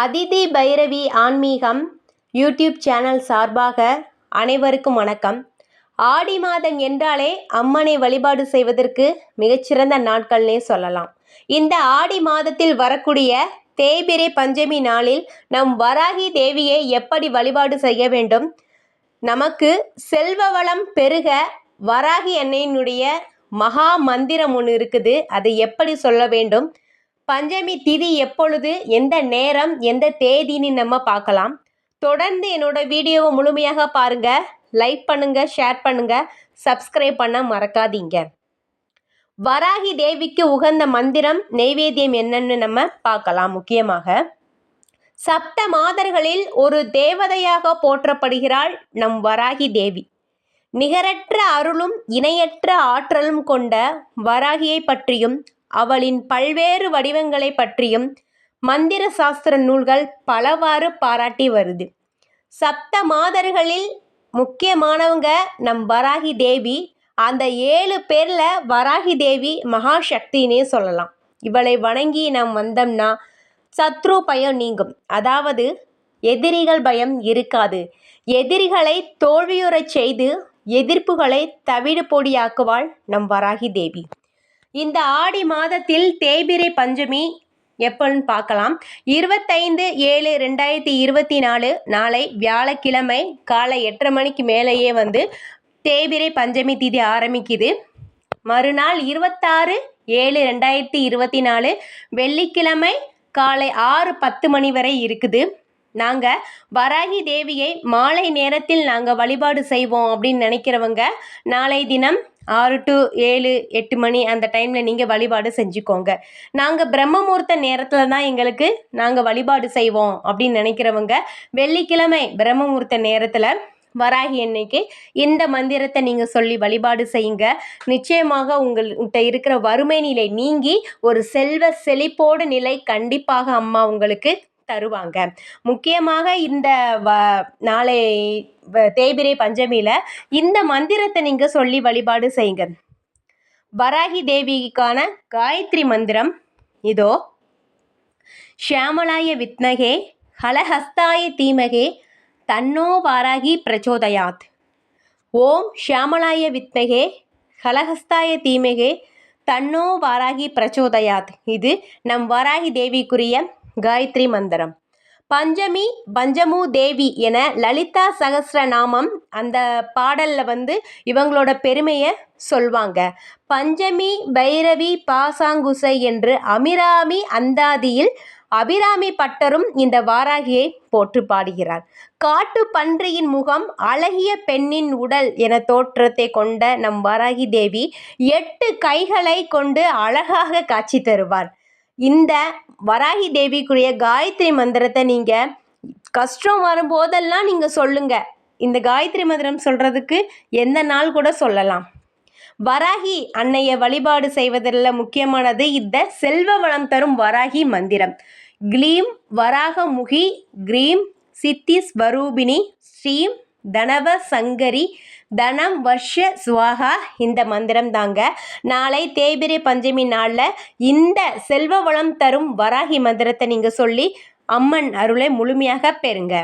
அதிதி பைரவி ஆன்மீகம் YouTube channel சார்பாக அனைவருக்கும் வணக்கம். ஆடி மாதம் என்றாலே அம்மனை வழிபாடு செய்வதற்கு மிகச்சிறந்த நாட்கள்னே சொல்லலாம். இந்த ஆடி மாதத்தில் வரக்கூடிய தேய்பிரை பஞ்சமி நாளில் நம் வராகி தேவியை எப்படி வழிபாடு செய்ய வேண்டும்? நமக்கு செல்வ வளம் பெருக வராகி அன்னையினுடைய மகா மந்திரம் ஒன்று இருக்குது. அதை எப்படி சொல்ல வேண்டும்? பஞ்சமி திதி எப்பொழுது எந்த நேரம் எந்த தேதின்னு நம்ம பார்க்கலாம். தொடர்ந்து என்னோட வீடியோவை முழுமையாக பாருங்க லைக் பண்ணுங்க ஷேர் பண்ணுங்க சப்ஸ்கிரைப் பண்ண மறக்காதீங்க. வராகி தேவிக்கு உகந்த மந்திரம் நெய்வேத்தியம் என்னன்னு நம்ம பார்க்கலாம் முக்கியமாக. சப்த மாதர்களில் ஒரு தேவதையாக போற்றப்படுகிறாள் நம் வராகி தேவி. நிகரற்ற அருளும் இணையற்ற ஆற்றலும் கொண்ட வராகியை பற்றியும் அவளின் பல்வேறு வடிவங்களை பற்றியும் மந்திர சாஸ்திர நூல்கள் பலவாறு பாராட்டி வருது. சப்த மாதர்களில் முக்கியமானவங்க நம் வராகி தேவி. அந்த ஏழு பேரில் வராகி தேவி மகாசக்தினே சொல்லலாம். இவளை வணங்கி நாம் வந்தோம்னா சத்ரு பயம் நீங்கும். அதாவது எதிரிகள் பயம் இருக்காது. எதிரிகளை தோல்வியுறச் செய்து எதிர்ப்புகளை தவிடு பொடியாக்குவாள் நம் வராகி தேவி. இந்த ஆடி மாதத்தில் தேய்பிரை பஞ்சமி எப்போன்னு பார்க்கலாம். இருபத்தைந்து ஏழு ரெண்டாயிரத்தி இருபத்தி நாலு நாளை வியாழக்கிழமை காலை எட்டரை மணிக்கு மேலேயே வந்து தேய்பிரை பஞ்சமி திதி ஆரம்பிக்குது. மறுநாள் இருபத்தாறு ஏழு ரெண்டாயிரத்தி இருபத்தி நாலு வெள்ளிக்கிழமை காலை ஆறு பத்து மணி வரை இருக்குது. நாங்கள் வராகி தேவியை மாலை நேரத்தில் நாங்கள் வழிபாடு செய்வோம் அப்படின்னு நினைக்கிறவங்க நாளை தினம் ஆறு டு ஏழு எட்டு மணி அந்த டைமில் நீங்கள் வழிபாடு செஞ்சுக்கோங்க. நாங்கள் பிரம்மமூர்த்த நேரத்தில் தான் எங்களுக்கு நாங்கள் வழிபாடு செய்வோம் அப்படின்னு நினைக்கிறவங்க வெள்ளிக்கிழமை பிரம்மமூர்த்த நேரத்தில் வராகி அன்னைக்கு இந்த மந்திரத்தை நீங்கள் சொல்லி வழிபாடு செய்யுங்க. நிச்சயமாக உங்கள்கிட்ட இருக்கிற வறுமை நிலை நீங்கி ஒரு செல்வ செழிப்போடு நிலை கண்டிப்பாக அம்மா உங்களுக்கு தருவாங்க. முக்கியமாக இந்த வ நாளை தேய்பிரை பஞ்சமியில் இந்த மந்திரத்தை நீங்கள் சொல்லி வழிபாடு செய்யுங்க. வராகி தேவிக்கான காயத்ரி மந்திரம் இதோ. ஷியாமலாய வித்மகே ஹலஹஸ்தாய தீமகே தன்னோ வாராகி பிரச்சோதயாத். ஓம் ஷியாமலாய வித்மகே ஹலஹஸ்தாய தீமகே தன்னோ வாராகி பிரச்சோதயாத். இது நம் வாராகி தேவிக்குரிய காயத்ரி மந்திரம். பஞ்சமி பஞ்சமு தேவி என லலிதா சகசிரநாமம் அந்த பாடலில் வந்து இவங்களோட பெருமையை சொல்வாங்க. பஞ்சமி பைரவி பாசாங்குசை என்று அமிராமி அந்தாதியில் அபிராமி பட்டரும் இந்த வாராகியை போற்று பாடுகிறார். காட்டு பன்றியின் முகம் அழகிய பெண்ணின் உடல் என தோற்றத்தை கொண்ட நம் வாராகி தேவி எட்டு கைகளை கொண்டு அழகாக காட்சி தருவார். இந்த வராகி தேவிக்குரிய காயத்ரி மந்திரத்தை நீங்கள் கஷ்டம் வரும்போதெல்லாம் நீங்கள் சொல்லுங்கள் இந்த காயத்ரி மந்திரம் சொல்கிறதுக்கு எந்த நாள் கூட சொல்லலாம். வராகி அன்னைய வழிபாடு செய்வதில் முக்கியமானது இந்த செல்வ வளம் தரும் வராகி மந்திரம். க்ளீம் வராகமுகி க்ரீம் சித்தி ஸ்வரூபிணி ஸ்ரீம் தனவ சங்கரி தனம் வர்ஷ சுவாகா இந்த மந்திரம் தாங்க. நாளை தேய்பிரை பஞ்சமி நாளில் இந்த செல்வ வளம் தரும் வராகி மந்திரத்தை நீங்கள் சொல்லி அம்மன் அருளை முழுமையாக பெறுங்க.